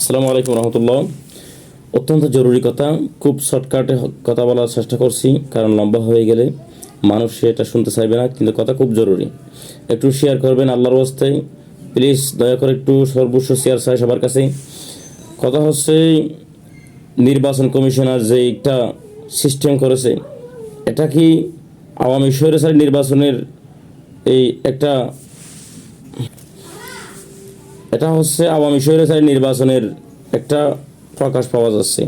আসসালামু আলাইকুম রহমতুল্লাহ। অত্যন্ত জরুরি কথা, খুব শর্টকাটে কথা বলার চেষ্টা করছি, কারণ লম্বা হয়ে গেলে মানুষ এটা শুনতে চাইবে না, কিন্তু কথা খুব জরুরি। একটু শেয়ার করবেন আল্লাহর অবস্থায় প্লিজ দয়া করে একটু সর্বোচ্চ শেয়ার চাই সবার কাছে। কথা হচ্ছে, নির্বাচন কমিশনার যে একটা সিস্টেম করেছে, এটা কি আওয়ামী স্বৈরাচারী নির্বাচনের এই একটা এটা হচ্ছে আওয়ামী স্বৈরাচারী নির্বাচনের একটা প্রকাশ পাওয়া যাচ্ছে।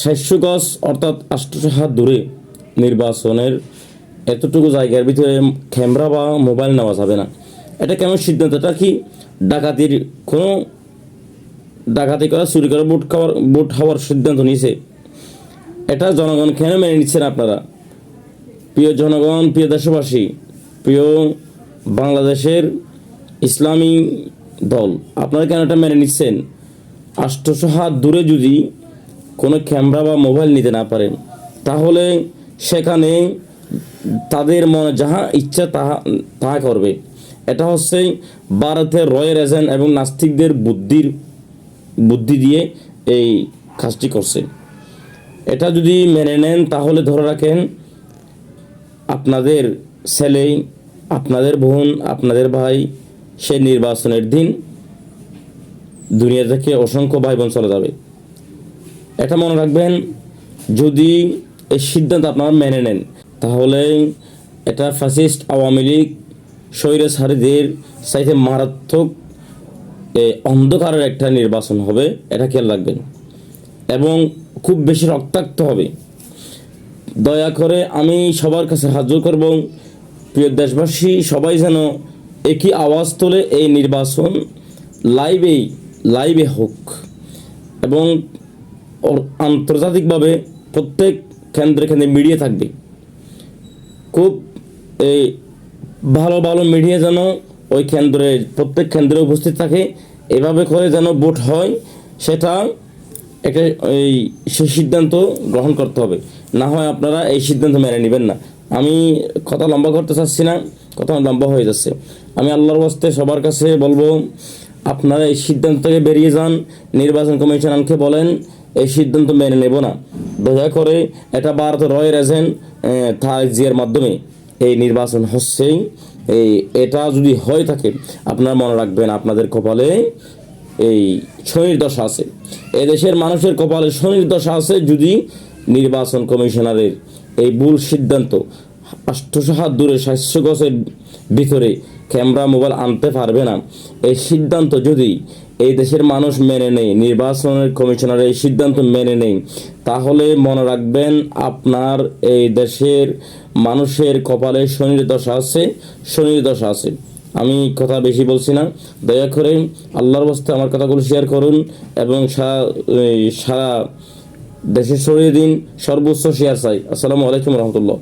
সাতশো গজ, অর্থাৎ আটশো হাত দূরে নির্বাচনের এতটুকু জায়গার ভিতরে ক্যামেরা বা মোবাইল নেওয়া যাবে না। এটা কেমন সিদ্ধান্ত? এটা কি ডাকাতির কোনো ডাকাতি করা, চুরি করা ভোট খাওয়ার ভোট হওয়ার সিদ্ধান্ত নিয়েছে? এটা জনগণ কেন মেনে নিচ্ছেন আপনারা? প্রিয় জনগণ, প্রিয় দেশবাসী, প্রিয় বাংলাদেশের ইসলামী দল। আপনারা কেন এটা মেনে নিচ্ছেন? আষ্টশো হাত দূরে যদি কোনো ক্যামেরা বা মোবাইল নিতে না পারেন, তাহলে সেখানে তাদের মনে যাহা ইচ্ছা তাহা তাহা করবে। এটা হচ্ছে ভারতের রয়্যাল এজেন্ট এবং নাস্তিকদের বুদ্ধির, বুদ্ধি দিয়ে এই কাজটি করছে। এটা যদি মেনে নেন, তাহলে ধরে রাখেন আপনাদের ছেলে, আপনাদের বোন, আপনাদের ভাই সে নির্বাচনের দিন দুনিয়া থেকে অসংখ্য ভাই বোন চলে যাবে। এটা মনে রাখবেন যদি এই সিদ্ধান্ত আপনারা মেনে নেন তাহলে এটা ফ্যাসিস্ট আওয়ামী লীগ স্বৈরাচারীদের চাইতে মারাত্মক এ, অন্ধকারের একটা নির্বাচন হবে এটা খেয়াল রাখবেন। এবং খুব বেশি রক্তাক্ত হবে। দয়া করে আমি সবার কাছে হাজির করব প্রিয় দেশবাসী সবাই যেন একই আওয়াজ তোলে এই নির্বাচন, লাইভেই, লাইভে হোক। এবং আন্তর্জাতিকভাবে প্রত্যেক কেন্দ্রে কেন্দ্রে মিডিয়া থাকবে। খুব, এই, ভালো ভালো মিডিয়া যেন ওই কেন্দ্রে, প্রত্যেক কেন্দ্রে উপস্থিত থাকে, এভাবে করে যেন ভোট হয়, সেটা একটা, এই সেই সিদ্ধান্ত গ্রহণ করতে হবে। না হয় আপনারা এই সিদ্ধান্ত মেনে নেবেন না। আমি কথা লম্বা করতে চাচ্ছি না। কথা লম্বা হয়ে যাচ্ছে। আমি আল্লাহর বাস্তে সবার কাছে বলব, আপনারা এই সিদ্ধান্ত থেকে বেরিয়ে যান। নির্বাচন কমিশনারকে বলেন, এই সিদ্ধান্ত মেনে নেব না। দয়া করে এটা ভারত রয়ের এজেন্ট জিয়ার মাধ্যমে এই নির্বাচন হচ্ছেই এই, এটা যদি হয়ে থাকে, আপনারা মনে রাখবেন আপনাদের কপালে এই শনির দশা আছে। এই দেশের মানুষের কপালে শনির দশা আছে যদি নির্বাচন কমিশনারের এই ভুল সিদ্ধান্ত আষ্টশো হাত দূরে সাতশো গছের ভিতরে ক্যামেরা মোবাইল আনতে পারবে না। এই সিদ্ধান্ত যদি এই দেশের মানুষ মেনে নেয়, নির্বাচনের কমিশনার এই সিদ্ধান্ত মেনে নেয়, তাহলে মনে রাখবেন আপনার এই দেশের মানুষের কপালে শনির দশা আছে, শনির দশা আছে। আমি কথা বেশি বলছি না। দয়া করে আল্লাহর বস্তে আমার কথাগুলো শেয়ার করুন এবং সারা সারা দেশে ছড়িয়ে দিন সর্বোচ্চ শেয়ার চাই। আসসালামু আলাইকুম রহমতুল্লাহ।